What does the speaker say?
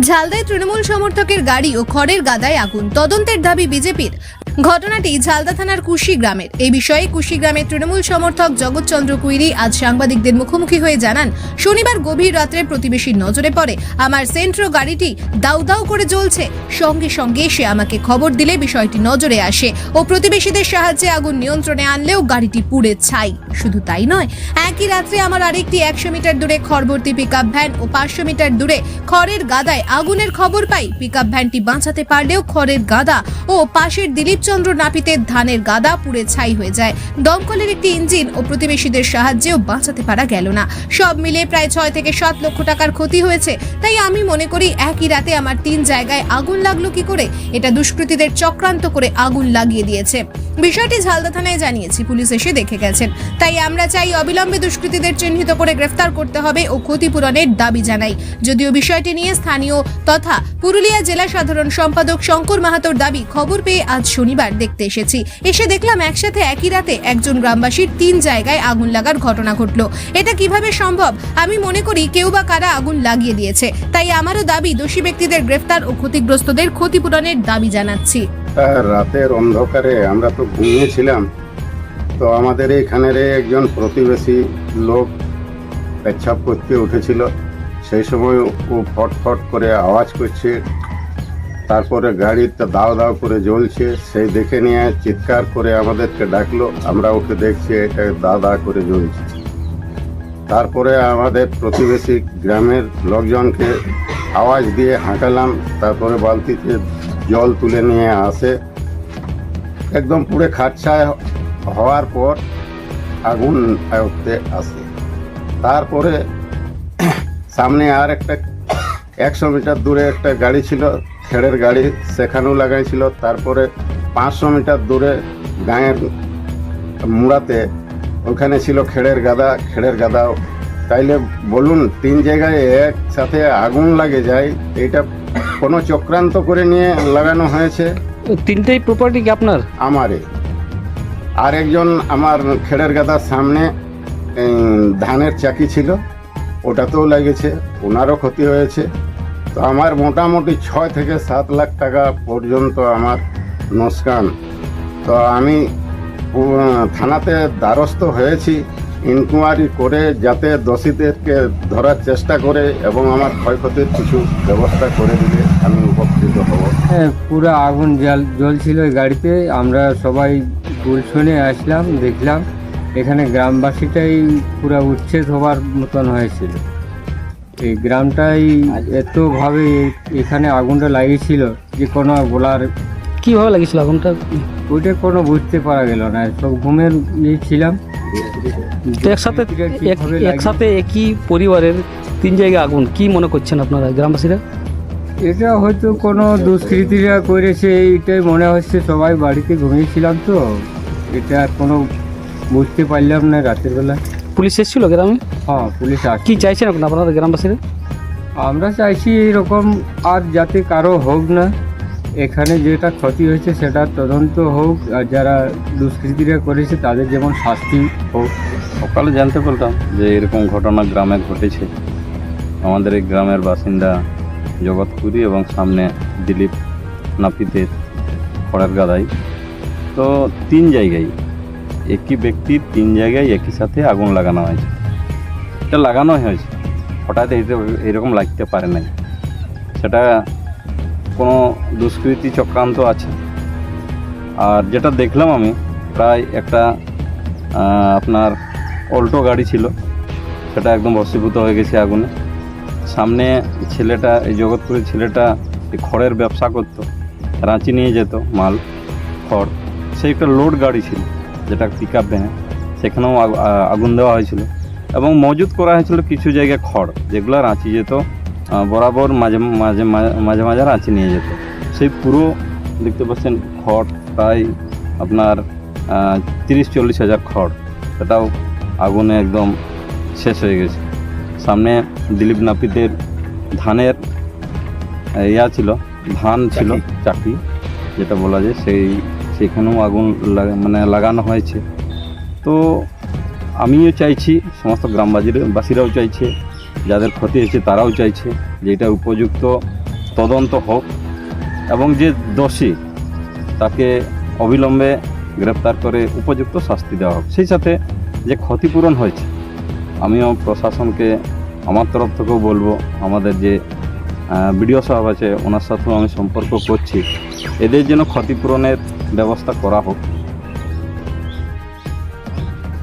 ঝালদায় তৃণমূল সমর্থকের গাড়ি ও খড়ের গাদায় আগুন। তদন্তের দাবি বিজেপির। ঘটনাটি ঝালদা থানার কুশি গ্রামের। এই বিষয়ে কুশি গ্রামের তৃণমূল সমর্থক জগৎচন্দ্র কুইরি আজ সাংবাদিকদের মুখোমুখি হয়ে জানান, শনিবার গভীর রাত্রে প্রতিবেশীর নজরে পড়ে, আমার সেন্ট্রো গাড়িটি দাউ দাউ করে জ্বলছে। সঙ্গে সঙ্গে সে আমাকে খবর দিলে বিষয়টি নজরে আসে ও প্রতিবেশীদের সাহায্যে আগুন নিয়ন্ত্রণে আনলেও গাড়িটি পুড়ে ছাই। শুধু তাই নয়, একই রাত্রে আমার আরেকটি একশো মিটার দূরে খড়ভর্তি পিকআপ ভ্যান ও পাঁচশো মিটার দূরে খড়ের গাদায় আগুনের খবর পাই। পিকআপ ভ্যানটি বাঁচাতে পারলেও খড়ের গাদা ও পাশের দিলীপচন্দ্র নাপিতের ধানের গাদা পুড়ে ছাই হয়ে যায়। দমকলের একটি ইঞ্জিন ও প্রতিবেশীদের সাহায্যেও বাঁচাতে পারা গেল না। সব মিলে প্রায় ছয় থেকে সাত লক্ষ টাকার ক্ষতি হয়েছে। তাই আমি মনে করি একই রাতে আমার তিন জায়গায় আগুন লাগল কি করে? এটা দুষ্কৃতীদের চক্রান্ত করে আগুন লাগিয়ে দিয়েছে। বিষয়টি ঝালদা থানায় জানিয়েছি, পুলিশ এসে দেখে গেছেন। তাই আমরা চাই অবিলম্বে দুষ্কৃতীদের চিহ্নিত করে গ্রেফতার করতে হবে ও ক্ষতিপূরণের দাবি জানাই। যদিও বিষয়টি নিয়ে স্থানীয় তথা পুরুলিয়া জেলা সাধারণ সম্পাদক শঙ্কর মাহাতোর দাবি, খবর পেয়ে আজ শনিবার দেখতে এসেছি। এসে দেখলাম একসাথে একই রাতে একজন গ্রামবাসীর তিন জায়গায় আগুন লাগার ঘটনা ঘটলো। এটা কীভাবে সম্ভব? আমি মনে করি কেউ বা কারা আগুন লাগিয়ে দিয়েছে। তাই আমারও দাবি, দোষী ব্যক্তিদের গ্রেফতার ও ক্ষতিগ্রস্তদের ক্ষতিপূরণের দাবি জানাচ্ছি। রাতের অন্ধকারে আমরা তো ঘুমিয়েছিলাম। তো আমাদের এইখানের একজন প্রতিবেশী লোক পেচ্ছাপ করতে উঠেছিল। সেই সময় ও ফট ফট করে আওয়াজ করছে। তারপরে গাড়িটা দাও দাও করে জ্বলছে। সেই দেখে নিয়ে চিৎকার করে আমাদেরকে ডাকলো। আমরা ওকে দেখছি, এটা দা দা করে জ্বলছে। তারপরে আমাদের প্রতিবেশী গ্রামের লোকজনকে আওয়াজ দিয়ে হাঁটালাম। তারপরে বালতিতে জল তুলে নিয়ে আসে। একদম পুরো খাটছায় হওয়ার পর আগুন আয়ত্তে আসে। তারপরে সামনে আর একটা একশো মিটার দূরে একটা গাড়ি ছিল খেড়ের গাড়ি, সেখানেও লাগাইছিল তারপরে পাঁচশো মিটার দূরে গাঁয়ের মুড়াতে ওখানে ছিল খেড়ের গাদা খেড়ের গাদা তাইলে বলুন, তিন জায়গায় একসাথে আগুন লাগে যায় এটা কোনো চক্রান্ত করে নিয়ে লাগানো হয়েছে। তিনটেই প্রপার্টি কি আপনার? আমারে আর একজন আমার খেড়ের গাদার সামনে ধানের চাকি ছিল ওটাতেও লেগেছে ওনারও ক্ষতি হয়েছে। তো আমার মোটামুটি ছয় থেকে সাত লাখ টাকা পর্যন্ত আমার নোসকান। তো আমি থানাতে দ্বারস্থ হয়েছি। ইনকোয়ারি করে যাতে দোষীদেরকে ধরার চেষ্টা করে এবং আমার ক্ষয়ক্ষতির কিছু ব্যবস্থা করে দিলে আমি উপকৃত হব। হ্যাঁ পুরো আগুন জল জ্বলছিল ওই গাড়িতে। আমরা সবাই গুলশনে আসলাম দেখলাম এখানে গ্রামবাসীটাই পুরো উচ্ছেদ হওয়ার মতন হয়েছিল। এই গ্রামটাই এতভাবে এখানে আগুনটা লাগিয়েছিল যে কোনো বলার কীভাবে লাগিয়েছিল আগুনটা? ওইটা কোনো বুঝতে পারা গেল না। সব ঘুমের ছিলাম। তো একসাথে একসাথে একই পরিবারের তিন জায়গায় আগুন কি মনে করছেন আপনারা গ্রামবাসীরা? এটা হয়তো কোনো দুষ্কৃতীরা করেছে এইটাই মনে হচ্ছে সবাই বাড়িতে ঘুমিয়েছিলাম তো এটা আর কোনো বুঝতে পারলাম না রাতের বেলা। পুলিশ এসেছিল গ্রামে? হ্যাঁ পুলিশ কি আসছে চাইছেন এখন আপনারা গ্রামবাসীরা? আমরা চাইছি এরকম আর যাতে কারও হোক না এখানে যেটা ক্ষতি হয়েছে সেটা তদন্ত হোক, আর যারা দুষ্কৃতীরা করেছে তাদের যেমন শাস্তি হোক। সকালে জানতে পারলাম যে এরকম ঘটনা গ্রামে ঘটেছে। আমাদের এই গ্রামের বাসিন্দা জগৎপুরি এবং সামনে দিলীপ নাপিতের খড়ের গাদাই। তো তিন জায়গায়, একই ব্যক্তির তিন জায়গায় একই সাথে আগুন লাগানো হয়েছে। এটা লাগানো হয়েছে। হঠাৎ এরকম লাগতে পারে নাই। সেটা কোনো দুষ্কৃতি চক্রান্ত আছে। আর যেটা দেখলাম আমি, প্রায় একটা আপনার অল্টো গাড়ি ছিল। সেটা একদম ভস্মীভূত হয়ে গেছে আগুনে। সামনে ছেলেটা, এই জগৎপুরের ছেলেটা খড়ের ব্যবসা করতো। রাঁচি নিয়ে যেত মাল, খড়। সেই একটা লোড গাড়ি ছিল, যেটা পিক আপ ভ্যানে সেখানেও আগ- আগুন দেওয়া হয়েছিল। এবং মজুত করা হয়েছিল কিছু জায়গায় খড়, যেগুলো রাঁচি যেত। বরাবর মাঝে মাঝে মাঝে মাঝে রাঁচি নিয়ে যেত। সেই পুরো দেখতে পাচ্ছেন খড় প্রায় আপনার তিরিশ চল্লিশ হাজার খড়। সেটাও আগুনে একদম শেষ হয়ে গেছে। সামনে দিলীপ নাপিতের ধানের ইয়া ছিল ধান ছিল চাকরি যেটা বলা যায় সেই সেখানেও আগুন মানে লাগানো হয়েছে। তো আমিও চাইছি সমস্ত গ্রামবাসীর বাসীরাও চাইছে যাদের ক্ষতি হয়েছে তারাও চাইছে যে এটা উপযুক্ত তদন্ত হোক এবং যে দোষী তাকে অবিলম্বে গ্রেপ্তার করে উপযুক্ত শাস্তি দেওয়া হোক। সেই সাথে যে ক্ষতিপূরণ হয়েছে, আমিও প্রশাসনকে, আমার তরফ থেকেও বলব, আমাদের যে বিডিও সাহেব আছে, ওনার সাথেও আমি সম্পর্ক করছি। এদের যেন ক্ষতিপূরণের ব্যবস্থা করা হোক।